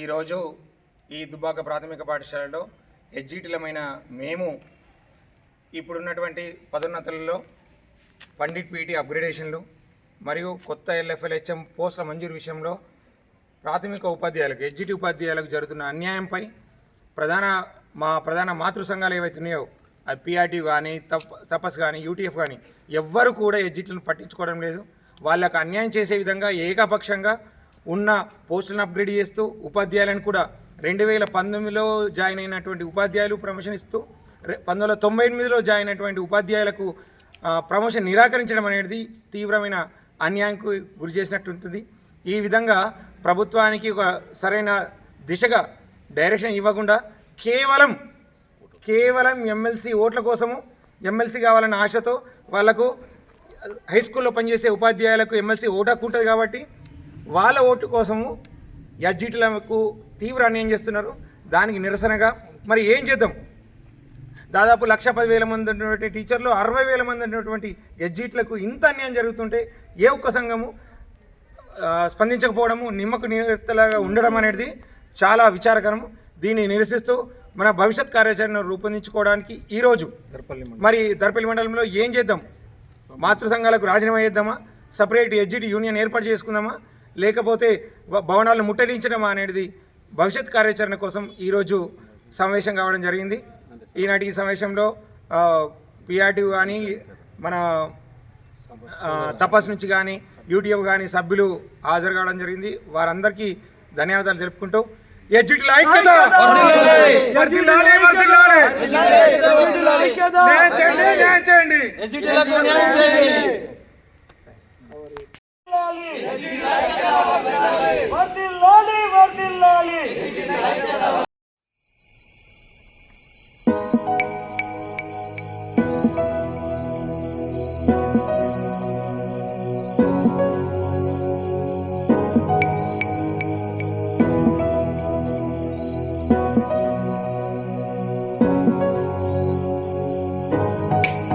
ఈరోజు ఈ దుబ్బాక ప్రాథమిక పాఠశాలలో ఎడ్జిటిలమైన మేము ఇప్పుడున్నటువంటి పదోన్నతులలో పండిట్ పీటీ అప్గ్రేడేషన్లు మరియు కొత్త ఎల్ఎఫ్ఎల్హెచ్ఎం పోస్టుల మంజూరు విషయంలో ప్రాథమిక ఉపాధ్యాయులకు ఎడ్జిటి ఉపాధ్యాయులకు జరుగుతున్న అన్యాయంపై ప్రధాన మా ప్రధాన మాతృ సంఘాలు ఏవైతే ఉన్నాయో అది పిఆర్టీ కానీ తప్ తపస్ కానీ యూటీఎఫ్ కానీ ఎవ్వరు కూడా ఎడ్జిట్లను పట్టించుకోవడం లేదు. వాళ్ళకు అన్యాయం చేసే విధంగా ఏకపక్షంగా ఉన్న పోస్టులను అప్గ్రేడ్ చేస్తూ ఉపాధ్యాయులను కూడా రెండు వేల పంతొమ్మిదిలో జాయిన్ అయినటువంటి ఉపాధ్యాయులు ప్రమోషన్ ఇస్తూ పంతొమ్మిది వందల తొంభై ఎనిమిదిలో జాయిన్ అయినటువంటి ఉపాధ్యాయులకు ప్రమోషన్ నిరాకరించడం అనేది తీవ్రమైన అన్యాయంకు గురి చేసినట్టుంటుంది ఈ విధంగా ప్రభుత్వానికి ఒక సరైన దిశగా డైరెక్షన్ ఇవ్వకుండా కేవలం కేవలం ఎమ్మెల్సీ ఓట్ల కోసము ఎమ్మెల్సీ కావాలన్న ఆశతో వాళ్ళకు హై స్కూల్లో పనిచేసే ఉపాధ్యాయులకు ఎమ్మెల్సీ ఓటు హక్కు ఉంటుంది కాబట్టి వాళ్ళ ఓటు కోసము ఎడ్జిట్లకు తీవ్ర అన్యాయం చేస్తున్నారు. దానికి నిరసనగా మరి ఏం చేద్దాం? దాదాపు లక్ష పదివేల మంది ఉన్నటువంటి టీచర్లు అరవై వేల మంది ఉన్నటువంటి ఎడ్జిట్లకు ఇంత అన్యాయం జరుగుతుంటే ఏ ఒక్క సంఘము స్పందించకపోవడము నిమ్మకు నీరెత్తలాగా ఉండడం అనేది చాలా విచారకరం. దీన్ని నిరసిస్తూ మన భవిష్యత్ కార్యాచరణ రూపొందించుకోవడానికి ఈరోజు మరి దర్పల్లి మండలంలో ఏం చేద్దాం? మాతృ సంఘాలకు రాజీనామా చేద్దామా? సపరేట్ ఎడ్జిటి యూనియన్ ఏర్పాటు చేసుకుందామా? లేకపోతే భవనాలను ముట్టడించడమా అనేది భవిష్యత్ కార్యాచరణ కోసం ఈరోజు సమావేశం కావడం జరిగింది. ఈనాటి ఈ సమావేశంలో పిఆర్టీ కానీ మన తపస్ నుంచి కానీ యూటీఎఫ్ కానీ సభ్యులు హాజరు కావడం జరిగింది. వారందరికీ ధన్యవాదాలు తెలుపుకుంటూ ఎడ్జిటి చేయండి, 的哪里